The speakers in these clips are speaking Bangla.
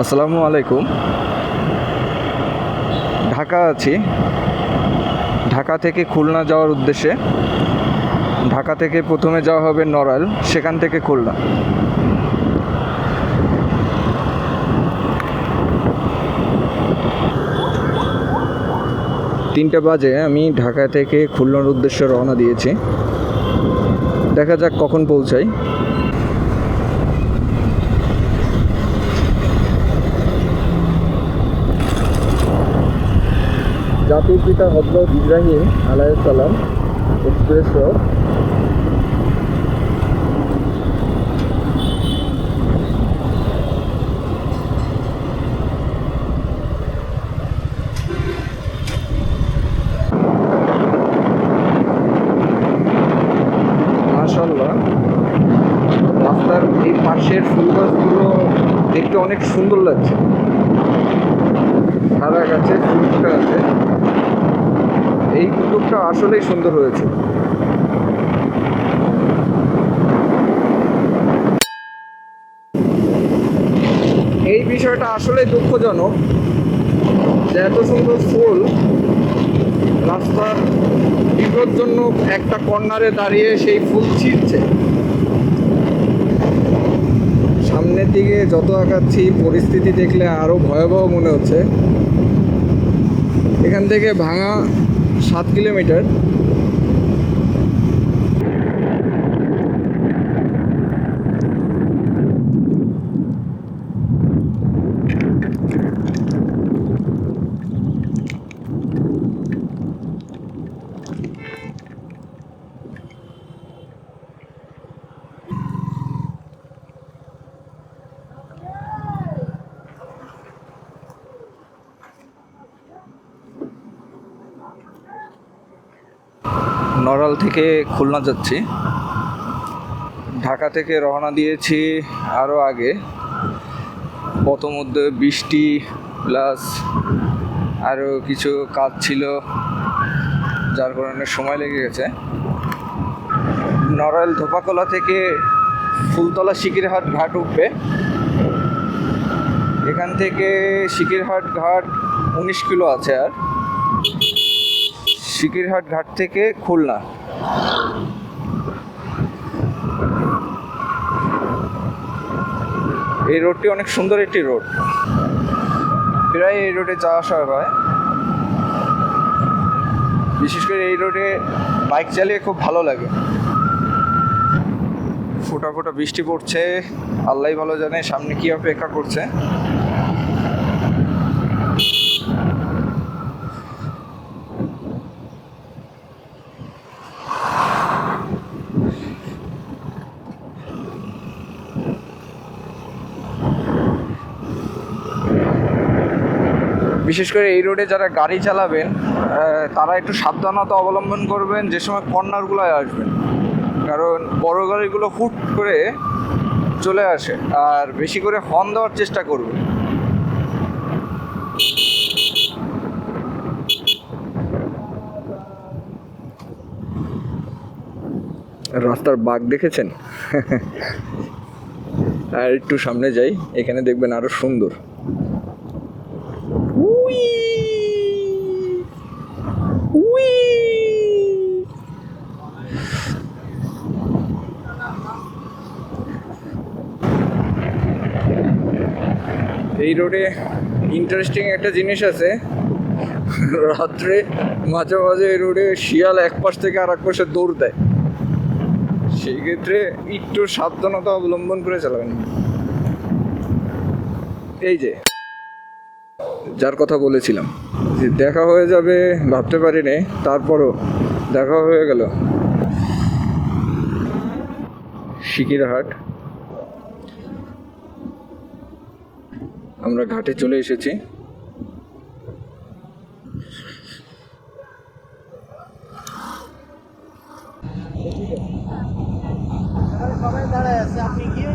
আসসালামু আলাইকুম। ঢাকা আছি। ঢাকা থেকে খুলনা যাওয়ার উদ্দেশ্যে। ঢাকা থেকে প্রথমে যাওয়া হবে নড়াইল, সেখান থেকে খুলনা। তিনটে বাজে, আমি ঢাকা থেকে খুলনার উদ্দেশ্যে রওনা দিয়েছি। দেখা যাক কখন পৌঁছাই। জাতির পিতা হজরত ইব্রাহিম আলাইসাল্লাম এক্সপ্রেস এই পাশের ফুল গাছগুলো দেখতে অনেক সুন্দর লাগছে। সারা গাছে ফুল আছে। এই আসলেই সুন্দর হয়েছে। এই বিষয়টা আসলে দুঃখজনক যে এত সুন্দর ফুল রাস্তার বিপজ্জনক একটা কর্নারে দাঁড়িয়ে সেই ফুল ছিঁড়ছে। সামনের দিকে যত আগাচ্ছি, পরিস্থিতি দেখলে আরও ভয়াবহ মনে হচ্ছে। এখান থেকে ভাঙা সাত কিলোমিটার। নড়াল থেকে খুলনা যাচ্ছি। ঢাকা থেকে রওনা দিয়েছি আরও আগে। পথমধ্যে বৃষ্টি প্লাস আরও কিছু কাজ ছিল, যার কারণে সময় লেগে গেছে। নড়াইল ধোপাকলা থেকে ফুলতলা শিকিরহাট ঘাট উঠবে। এখান থেকে শিকিরহাট ঘাট উনিশ কিলো আছে আর। শিকিরহাট ঘাট থেকে খুলনা। এই রোডটি অনেক সুন্দর একটি রোড। প্রায় এই রোডে যাওয়া আসা হয়। বিশেষ করে এই রোডে বাইক চালিয়ে খুব ভালো লাগে। ফোটা ফোটা বৃষ্টি পড়ছে। আল্লাহ ভালো জানে সামনে কি অপেক্ষা করছে। বিশেষ করে এই রোডে যারা গাড়ি চালাবেন তারা একটু সাবধানতা অবলম্বন করবেন, যে সময় কর্নারগুলোয় আসবেন। কারণ বড় গাড়িগুলো হুট করে চলে আসে, আর বেশি করে হর্ন দেওয়ার চেষ্টা করবে রাস্তার বাঘ দেখেছেন? আর একটু সামনে যাই, এখানে দেখবেন আরও সুন্দর। উই উই এই রোডে ইন্টারেস্টিং একটা জিনিস আছে। রাত্রে মাঝে মাঝে এই রোডে শিয়াল এক পাশ থেকে আর এক পাশে দৌড় দেয়। সেই ক্ষেত্রে একটু সাবধানতা অবলম্বন করে চালাবেন। এই যে। যার কথা বলেছিলাম। দেখা হয়ে যাবে, ভাবতে পারিনি, তারপরও দেখা হয়ে গেল। শিকিরহাট। আমরা ঘাটে চলে এসেছি। দাঁড়ায় আছে, আপনি গিয়ে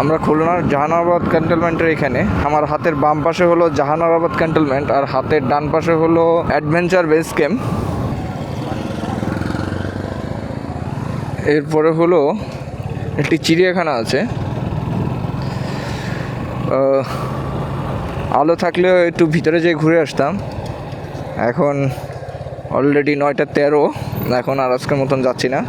আমরা খুলনার জাহানাবাদ ক্যান্টনমেন্টের এখানে। আমার হাতের বাম পাশে হলো জাহানাবাদ ক্যান্টনমেন্ট আর হাতের ডান পাশে হলো অ্যাডভেঞ্চার বেস ক্যাম্প। এরপরে হলো একটি চিড়িয়াখানা আছে। আলো থাকলে একটু ভিতরে যেয়ে ঘুরে আসতাম। এখন অলরেডি নয়টা তেরো। এখন আর আজকের মতন যাচ্ছি না।